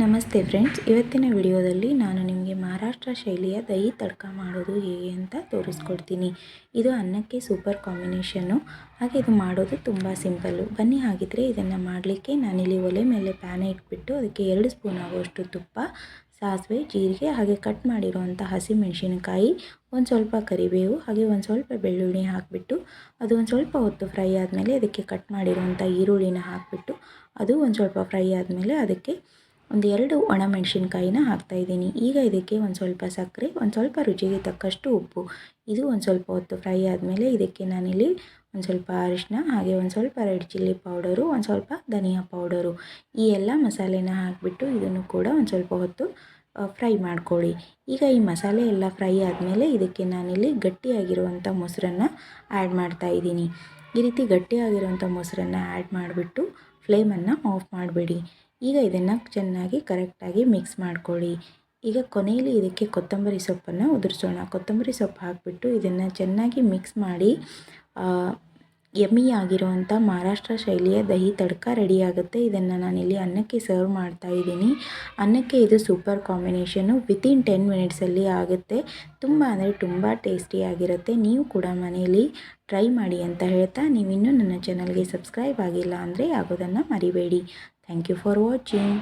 ನಮಸ್ತೆ ಫ್ರೆಂಡ್ಸ್. ಇವತ್ತಿನ ವಿಡಿಯೋದಲ್ಲಿ ನಾನು ನಿಮಗೆ ಮಹಾರಾಷ್ಟ್ರ ಶೈಲಿಯ ದಹಿ ತಡ್ಕ ಮಾಡೋದು ಹೇಗೆ ಅಂತ ತೋರಿಸ್ಕೊಡ್ತೀನಿ. ಇದು ಅನ್ನಕ್ಕೆ ಸೂಪರ್ ಕಾಂಬಿನೇಷನ್ನು ಹಾಗೆ ಇದು ಮಾಡೋದು ತುಂಬ ಸಿಂಪಲ್ಲು ಬನ್ನಿ, ಹಾಗಿದ್ರೆ ಇದನ್ನು ಮಾಡಲಿಕ್ಕೆ ನಾನಿಲ್ಲಿ ಒಲೆ ಮೇಲೆ ಪ್ಯಾನ್ ಇಟ್ಬಿಟ್ಟು ಅದಕ್ಕೆ ಎರಡು ಸ್ಪೂನ್ ಆಗುವಷ್ಟು ತುಪ್ಪ, ಸಾಸಿವೆ, ಜೀರಿಗೆ ಹಾಗೆ ಕಟ್ ಮಾಡಿರುವಂಥ ಹಸಿಮೆಣಸಿನಕಾಯಿ, ಒಂದು ಸ್ವಲ್ಪ ಕರಿಬೇವು ಹಾಗೆ ಒಂದು ಸ್ವಲ್ಪ ಬೆಳ್ಳುಳ್ಳಿ ಹಾಕಿಬಿಟ್ಟು ಅದು ಒಂದು ಸ್ವಲ್ಪ ಹೊತ್ತು ಫ್ರೈ ಆದಮೇಲೆ ಅದಕ್ಕೆ ಕಟ್ ಮಾಡಿರುವಂಥ ಈರುಳ್ಳಿನ ಹಾಕಿಬಿಟ್ಟು ಅದು ಒಂದು ಸ್ವಲ್ಪ ಫ್ರೈ ಆದಮೇಲೆ ಅದಕ್ಕೆ ಒಂದು ಎರಡು ಒಣಮೆಣಸಿನ್ಕಾಯಿನ ಹಾಕ್ತಾಯಿದ್ದೀನಿ ಈಗ ಇದಕ್ಕೆ ಒಂದು ಸ್ವಲ್ಪ ಸಕ್ಕರೆ, ಒಂದು ಸ್ವಲ್ಪ ರುಚಿಗೆ ತಕ್ಕಷ್ಟು ಉಪ್ಪು. ಇದು ಒಂದು ಸ್ವಲ್ಪ ಹೊತ್ತು ಫ್ರೈ ಆದಮೇಲೆ ಇದಕ್ಕೆ ನಾನಿಲ್ಲಿ ಒಂದು ಸ್ವಲ್ಪ ಅರಿಶಿನ ಹಾಗೆ ಒಂದು ಸ್ವಲ್ಪ ರೆಡ್ ಚಿಲ್ಲಿ ಪೌಡರು, ಒಂದು ಸ್ವಲ್ಪ ಧನಿಯಾ ಪೌಡರು. ಈ ಎಲ್ಲ ಮಸಾಲೆನ ಹಾಕಿಬಿಟ್ಟು ಇದನ್ನು ಕೂಡ ಒಂದು ಸ್ವಲ್ಪ ಹೊತ್ತು ಫ್ರೈ ಮಾಡ್ಕೊಳ್ಳಿ. ಈಗ ಈ ಮಸಾಲೆ ಎಲ್ಲ ಫ್ರೈ ಆದಮೇಲೆ ಇದಕ್ಕೆ ನಾನಿಲ್ಲಿ ಗಟ್ಟಿಯಾಗಿರುವಂಥ ಮೊಸರನ್ನು ಆ್ಯಡ್ ಮಾಡ್ತಾಯಿದ್ದೀನಿ ಈ ರೀತಿ ಗಟ್ಟಿಯಾಗಿರುವಂಥ ಮೊಸರನ್ನು ಆ್ಯಡ್ ಮಾಡಿಬಿಟ್ಟು ಫ್ಲೇಮನ್ನು ಆಫ್ ಮಾಡಬೇಡಿ. ಈಗ ಇದನ್ನು ಚೆನ್ನಾಗಿ ಕರೆಕ್ಟಾಗಿ ಮಿಕ್ಸ್ ಮಾಡ್ಕೊಳ್ಳಿ. ಈಗ ಕೊನೆಯಲ್ಲಿ ಇದಕ್ಕೆ ಕೊತ್ತಂಬರಿ ಸೊಪ್ಪನ್ನು ಉದುರಿಸೋಣ. ಕೊತ್ತಂಬರಿ ಸೊಪ್ಪು ಹಾಕಿಬಿಟ್ಟು ಇದನ್ನು ಚೆನ್ನಾಗಿ ಮಿಕ್ಸ್ ಮಾಡಿ ಯಮ್ಮಿ ಆಗಿರುವಂಥ ಮಹಾರಾಷ್ಟ್ರ ಶೈಲಿಯ ದಹಿ ತಡ್ಕ ರೆಡಿ ಆಗುತ್ತೆ ಇದನ್ನು ನಾನಿಲ್ಲಿ ಅನ್ನಕ್ಕೆ ಸರ್ವ್ ಮಾಡ್ತಾ ಇದ್ದೀನಿ. ಅನ್ನಕ್ಕೆ ಇದು ಸೂಪರ್ ಕಾಂಬಿನೇಷನು ವಿತಿನ್ ಟೆನ್ ಮಿನಿಟ್ಸಲ್ಲಿ ಆಗುತ್ತೆ. ತುಂಬ ಅಂದರೆ ತುಂಬ ಟೇಸ್ಟಿಯಾಗಿರುತ್ತೆ ನೀವು ಕೂಡ ಮನೆಯಲ್ಲಿ ಟ್ರೈ ಮಾಡಿ ಅಂತ ಹೇಳ್ತಾ ನೀವಿನ್ನೂ ನನ್ನ ಚಾನಲ್ಗೆ ಸಬ್ಸ್ಕ್ರೈಬ್ ಆಗಿಲ್ಲ ಅಂದರೆ ಆಗೋದನ್ನು ಮರಿಬೇಡಿ. Thank you for watching